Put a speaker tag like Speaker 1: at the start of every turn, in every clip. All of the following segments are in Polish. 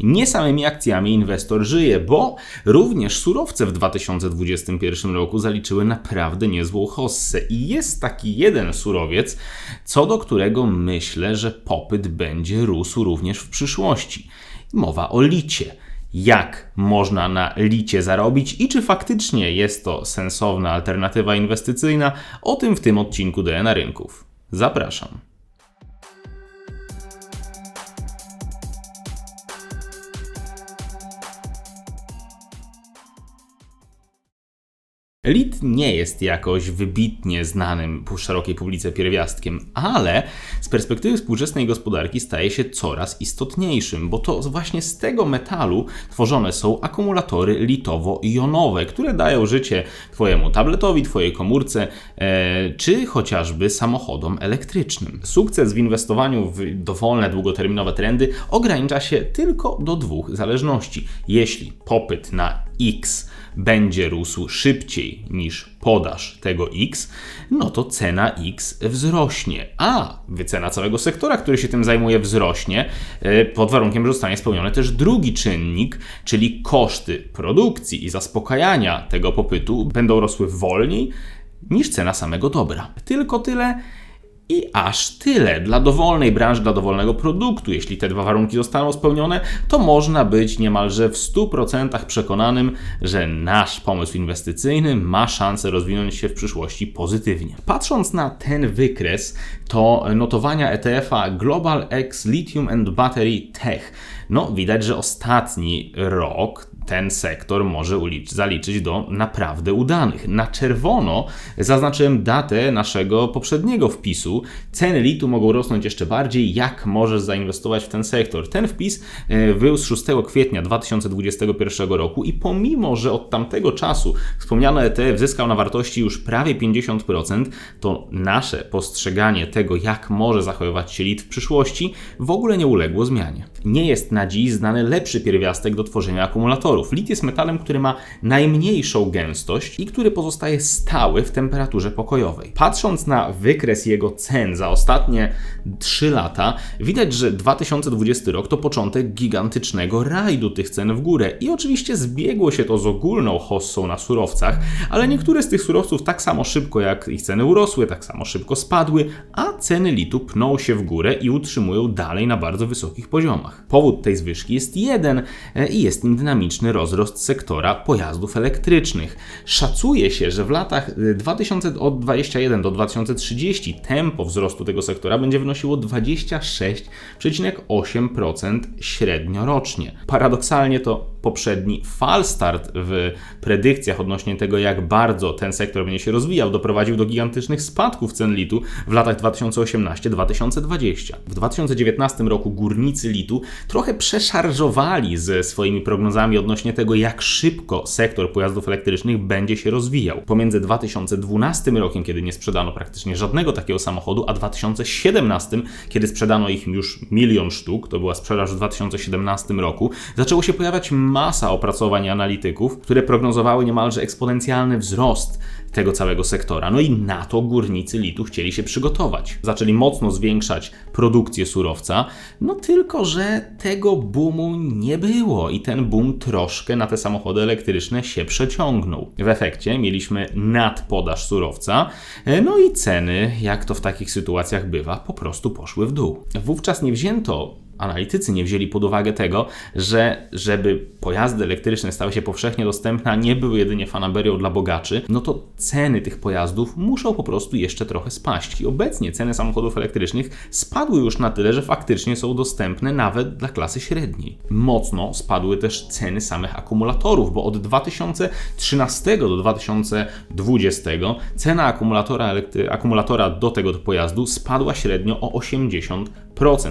Speaker 1: Nie samymi akcjami inwestor żyje, bo również surowce w 2021 roku zaliczyły naprawdę niezłą hossę. I jest taki jeden surowiec, co do którego myślę, że popyt będzie rósł również w przyszłości. Mowa o licie jak można na licie zarobić i czy faktycznie jest to sensowna alternatywa inwestycyjna, o tym w tym odcinku DNA Rynków. Zapraszam. Lit nie jest jakoś wybitnie znanym po szerokiej publice pierwiastkiem, ale z perspektywy współczesnej gospodarki staje się coraz istotniejszym, bo to właśnie z tego metalu tworzone są akumulatory litowo-jonowe, które dają życie Twojemu tabletowi, Twojej komórce, e, czy chociażby samochodom elektrycznym. Sukces w inwestowaniu w dowolne, długoterminowe trendy ogranicza się tylko do dwóch zależności. Jeśli popyt na X będzie rósł szybciej niż podaż tego X, no to cena X wzrośnie. A wycena całego sektora, który się tym zajmuje, wzrośnie e, pod warunkiem, że zostanie spełniony też drugi czynnik, czyli koszty produkcji i zaspokajania tego popytu będą rosły wolniej niż cena samego dobra. Tylko tyle i aż tyle. Dla dowolnej branży, dla dowolnego produktu, jeśli te dwa warunki zostaną spełnione, to można być niemalże w 100% przekonanym, że nasz pomysł inwestycyjny ma szansę rozwinąć się w przyszłości pozytywnie. Patrząc na ten wykres, to notowania ETF-a Global X Lithium and Battery Tech, no widać, że ostatni rok ten sektor może zaliczyć do naprawdę udanych. Na czerwono zaznaczyłem datę naszego poprzedniego wpisu. Ceny litu mogą rosnąć jeszcze bardziej. Jak możesz zainwestować w ten sektor? Ten wpis e, był z 6 kwietnia 2021 roku i pomimo, że od tamtego czasu wspomniany ETF zyskał na wartości już prawie 50%, to nasze postrzeganie tego, jak może zachowywać się lit w przyszłości, w ogóle nie uległo zmianie. Nie jest na dziś znany lepszy pierwiastek do tworzenia akumulatorów Lit jest metalem, który ma najmniejszą gęstość i który pozostaje stały w temperaturze pokojowej. Patrząc na wykres jego cen za ostatnie 3 lata, widać, że 2020 rok to początek gigantycznego rajdu tych cen w górę. I oczywiście zbiegło się to z ogólną hossą na surowcach, ale niektóre z tych surowców tak samo szybko jak ich ceny urosły, tak samo szybko spadły, a ceny litu pną się w górę i utrzymują dalej na bardzo wysokich poziomach. Powód tej zwyżki jest jeden e, i jest nim dynamiczny rozrost sektora pojazdów elektrycznych. Szacuje się, że w latach 2021 do 2030 tempo wzrostu tego sektora będzie wynosiło 26,8% średnio rocznie. Paradoksalnie to poprzedni falstart w predykcjach odnośnie tego, jak bardzo ten sektor będzie się rozwijał, doprowadził do gigantycznych spadków cen litu w latach 2018-2020. W 2019 roku górnicy litu trochę przeszarżowali ze swoimi prognozami odnośnie tego, jak szybko sektor pojazdów elektrycznych będzie się rozwijał. Pomiędzy 2012 rokiem, kiedy nie sprzedano praktycznie żadnego takiego samochodu, a 2017, kiedy sprzedano ich już milion sztuk, to była sprzedaż w 2017 roku, zaczęło się pojawiać masa opracowań analityków, które prognozowały niemalże eksponencjalny wzrost tego całego sektora. No i na to górnicy litu chcieli się przygotować. Zaczęli mocno zwiększać produkcję surowca, no tylko, że tego boomu nie było i ten boom troszkę na te samochody elektryczne się przeciągnął. W efekcie mieliśmy nadpodaż surowca, no i ceny, jak to w takich sytuacjach bywa, po prostu poszły w dół. Wówczas nie wzięto analitycy nie wzięli pod uwagę tego, że żeby pojazdy elektryczne stały się powszechnie dostępne, a nie były jedynie fanaberią dla bogaczy, no to ceny tych pojazdów muszą po prostu jeszcze trochę spaść. I obecnie ceny samochodów elektrycznych spadły już na tyle, że faktycznie są dostępne nawet dla klasy średniej. Mocno spadły też ceny samych akumulatorów, bo od 2013 do 2020 cena akumulatora, akumulatora do tego pojazdu spadła średnio o 80%.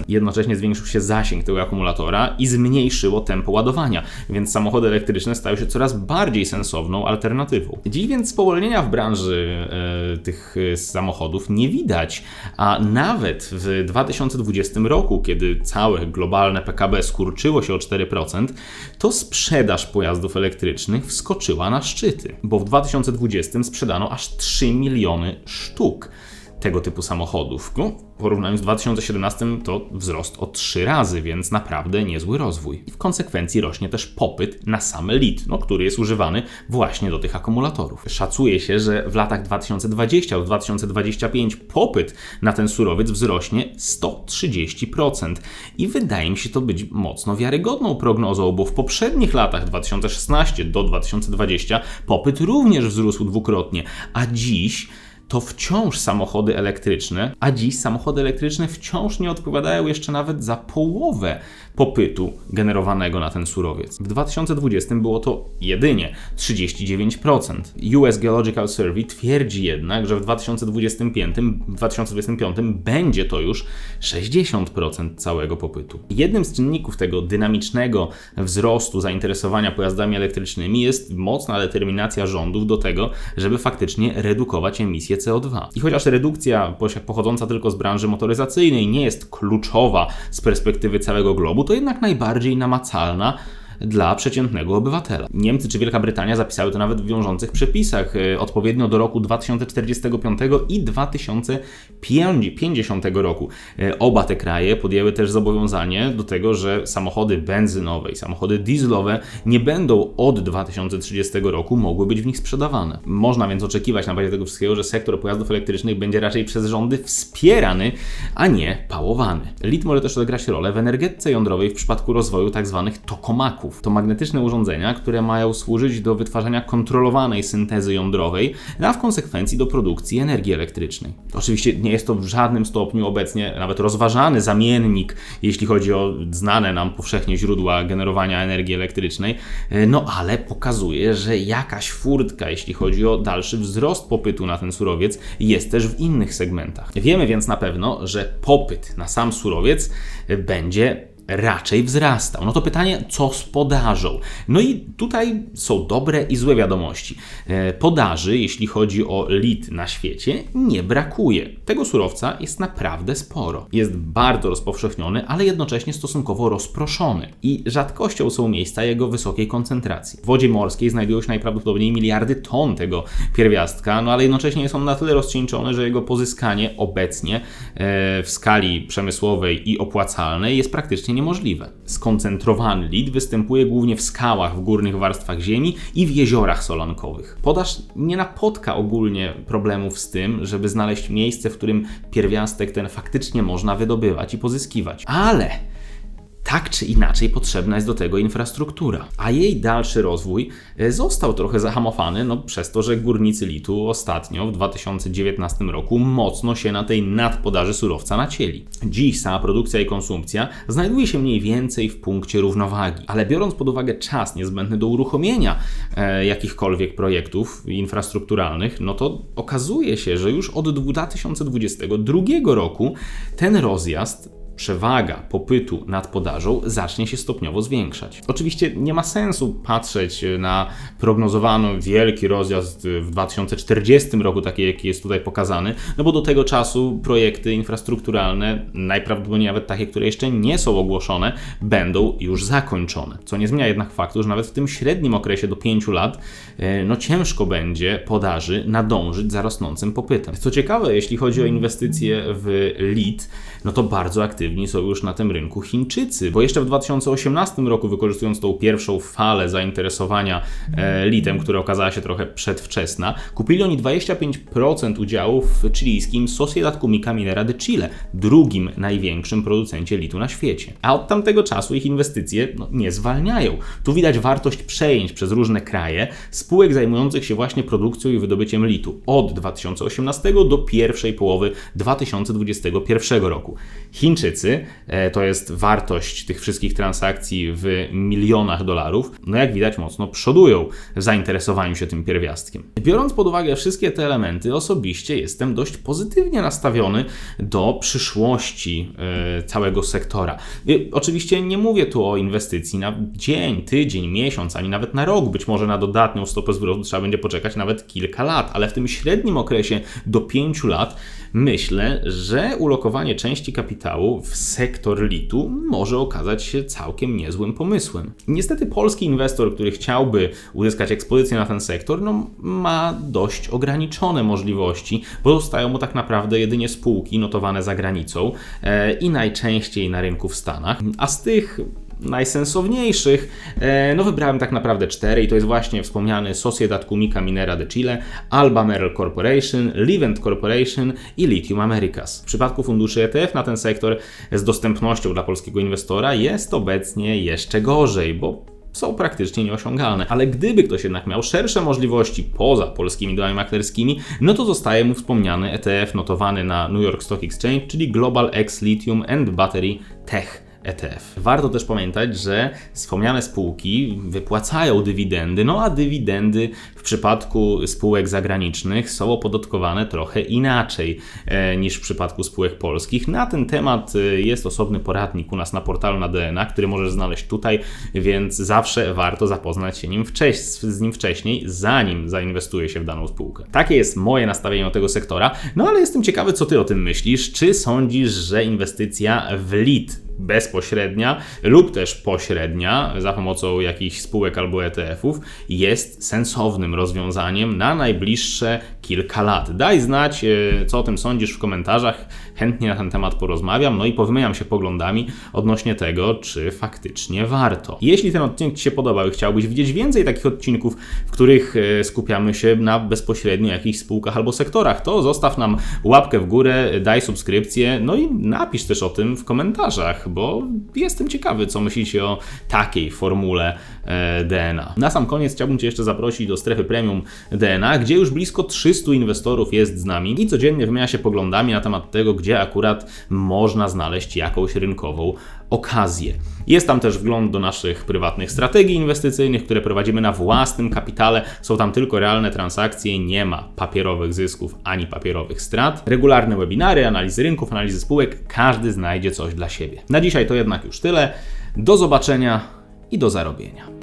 Speaker 1: Jednocześnie zwiększył się zasięg tego akumulatora i zmniejszyło tempo ładowania, więc samochody elektryczne stały się coraz bardziej sensowną alternatywą. Dziś więc spowolnienia w branży e, tych e, samochodów nie widać, a nawet w 2020 roku, kiedy całe globalne PKB skurczyło się o 4%, to sprzedaż pojazdów elektrycznych wskoczyła na szczyty, bo w 2020 sprzedano aż 3 miliony sztuk. Tego typu samochodów. No, w porównaniu z 2017 to wzrost o 3 razy, więc naprawdę niezły rozwój. I w konsekwencji rośnie też popyt na sam lit, no, który jest używany właśnie do tych akumulatorów. Szacuje się, że w latach 2020 do 2025 popyt na ten surowiec wzrośnie 130%. I wydaje mi się to być mocno wiarygodną prognozą, bo w poprzednich latach 2016 do 2020 popyt również wzrósł dwukrotnie, a dziś to wciąż samochody elektryczne, a dziś samochody elektryczne wciąż nie odpowiadają jeszcze nawet za połowę popytu generowanego na ten surowiec. W 2020 było to jedynie 39%. US Geological Survey twierdzi jednak, że w 2025, 2025 będzie to już 60% całego popytu. Jednym z czynników tego dynamicznego wzrostu zainteresowania pojazdami elektrycznymi jest mocna determinacja rządów do tego, żeby faktycznie redukować emisję CO2. I chociaż redukcja pochodząca tylko z branży motoryzacyjnej nie jest kluczowa z perspektywy całego globu, to jednak najbardziej namacalna dla przeciętnego obywatela. Niemcy czy Wielka Brytania zapisały to nawet w wiążących przepisach, e, odpowiednio do roku 2045 i 2050 roku. E, oba te kraje podjęły też zobowiązanie do tego, że samochody benzynowe i samochody dieslowe nie będą od 2030 roku mogły być w nich sprzedawane. Można więc oczekiwać na bazie tego wszystkiego, że sektor pojazdów elektrycznych będzie raczej przez rządy wspierany, a nie pałowany. Lit może też odegrać rolę w energetyce jądrowej w przypadku rozwoju tzw. Tak to magnetyczne urządzenia, które mają służyć do wytwarzania kontrolowanej syntezy jądrowej, a w konsekwencji do produkcji energii elektrycznej. Oczywiście nie jest to w żadnym stopniu obecnie nawet rozważany zamiennik, jeśli chodzi o znane nam powszechnie źródła generowania energii elektrycznej, e, no ale pokazuje, że jakaś furtka, jeśli chodzi o dalszy wzrost popytu na ten surowiec, jest też w innych segmentach. Wiemy więc na pewno, że popyt na sam surowiec będzie raczej wzrastał. No to pytanie, co z podażą? No i tutaj są dobre i złe wiadomości. E, podaży, jeśli chodzi o lit na świecie, nie brakuje. Tego surowca jest naprawdę sporo. Jest bardzo rozpowszechniony, ale jednocześnie stosunkowo rozproszony. I rzadkością są miejsca jego wysokiej koncentracji. W wodzie morskiej znajdują się najprawdopodobniej miliardy ton tego pierwiastka, no ale jednocześnie jest on na tyle rozcieńczony, że jego pozyskanie obecnie e, w skali przemysłowej i opłacalnej jest praktycznie niemożliwe. Skoncentrowany lit występuje głównie w skałach w górnych warstwach ziemi i w jeziorach solankowych. Podaż nie napotka ogólnie problemów z tym, żeby znaleźć miejsce, w którym pierwiastek ten faktycznie można wydobywać i pozyskiwać. Ale tak czy inaczej potrzebna jest do tego infrastruktura, a jej dalszy rozwój e, został trochę zahamowany no, przez to, że górnicy litu ostatnio w 2019 roku mocno się na tej nadpodaży surowca nacięli. Dziś sama produkcja i konsumpcja znajduje się mniej więcej w punkcie równowagi, ale biorąc pod uwagę czas niezbędny do uruchomienia e, jakichkolwiek projektów infrastrukturalnych, no to okazuje się, że już od 2022 roku ten rozjazd przewaga popytu nad podażą zacznie się stopniowo zwiększać. Oczywiście nie ma sensu patrzeć na prognozowany wielki rozjazd w 2040 roku, taki jaki jest tutaj pokazany, no bo do tego czasu projekty infrastrukturalne, najprawdopodobniej nawet takie, które jeszcze nie są ogłoszone, będą już zakończone. Co nie zmienia jednak faktu, że nawet w tym średnim okresie do 5 lat, e, no ciężko będzie podaży nadążyć za rosnącym popytem. Co ciekawe, jeśli chodzi o inwestycje w LIT, no to bardzo aktywni są już na tym rynku Chińczycy, bo jeszcze w 2018 roku, wykorzystując tą pierwszą falę zainteresowania e, litem, która okazała się trochę przedwczesna, kupili oni 25% udziałów w chilijskim Sociedad Química Minera de Chile, drugim największym producencie litu na świecie. A od tamtego czasu ich inwestycje no, nie zwalniają. Tu widać wartość przejęć przez różne kraje spółek zajmujących się właśnie produkcją i wydobyciem litu od 2018 do pierwszej połowy 2021 roku. Chińczycy, e, to jest wartość tych wszystkich transakcji w milionach dolarów, no jak widać mocno przodują w zainteresowaniu się tym pierwiastkiem. Biorąc pod uwagę wszystkie te elementy, osobiście jestem dość pozytywnie nastawiony do przyszłości e, całego sektora. Oczywiście nie mówię tu o inwestycji na dzień, tydzień, miesiąc, ani nawet na rok. Być może na dodatnią stopę zwrotu trzeba będzie poczekać nawet kilka lat, ale w tym średnim okresie do 5 lat myślę, że ulokowanie części kapitału w sektor litu może okazać się całkiem niezłym pomysłem. Niestety polski inwestor, który chciałby uzyskać ekspozycję na ten sektor, no, ma dość ograniczone możliwości. Pozostają mu tak naprawdę jedynie spółki notowane za granicą e, i najczęściej na rynku w Stanach. A z tych najsensowniejszych, e, no wybrałem tak naprawdę cztery i to jest właśnie wspomniany Sociedad Química Minera de Chile, Albemarle Corporation, Livent Corporation i Lithium Americas. W przypadku funduszy ETF na ten sektor z dostępnością dla polskiego inwestora jest obecnie jeszcze gorzej, bo są praktycznie nieosiągalne. Ale gdyby ktoś jednak miał szersze możliwości poza polskimi domami maklerskimi, no to zostaje mu wspomniany ETF notowany na New York Stock Exchange, czyli Global X Lithium and Battery Tech. ETF. Warto też pamiętać, że wspomniane spółki wypłacają dywidendy, no a dywidendy w przypadku spółek zagranicznych są opodatkowane trochę inaczej e, niż w przypadku spółek polskich. Na ten temat e, jest osobny poradnik u nas na portalu na DNA, który możesz znaleźć tutaj, więc zawsze warto zapoznać się nim z nim wcześniej, zanim zainwestuje się w daną spółkę. Takie jest moje nastawienie do tego sektora, no ale jestem ciekawy, co ty o tym myślisz. Czy sądzisz, że inwestycja w LIT bezpośrednia lub też pośrednia za pomocą jakichś spółek albo ETF-ów jest sensownym rozwiązaniem na najbliższe kilka lat. Daj znać, e, co o tym sądzisz w komentarzach. Chętnie na ten temat porozmawiam, no i powymieniam się poglądami odnośnie tego, czy faktycznie warto. Jeśli ten odcinek Ci się podobał i chciałbyś widzieć więcej takich odcinków, w których e, skupiamy się na bezpośrednio jakichś spółkach albo sektorach, to zostaw nam łapkę w górę, daj subskrypcję, no i napisz też o tym w komentarzach bo jestem ciekawy, co myślicie o takiej formule DNA. Na sam koniec chciałbym Cię jeszcze zaprosić do strefy premium DNA, gdzie już blisko 300 inwestorów jest z nami i codziennie wymienia się poglądami na temat tego, gdzie akurat można znaleźć jakąś rynkową okazję. Jest tam też wgląd do naszych prywatnych strategii inwestycyjnych, które prowadzimy na własnym kapitale. Są tam tylko realne transakcje, nie ma papierowych zysków ani papierowych strat. Regularne webinary, analizy rynków, analizy spółek, każdy znajdzie coś dla siebie. Na dzisiaj to jednak już tyle. Do zobaczenia i do zarobienia.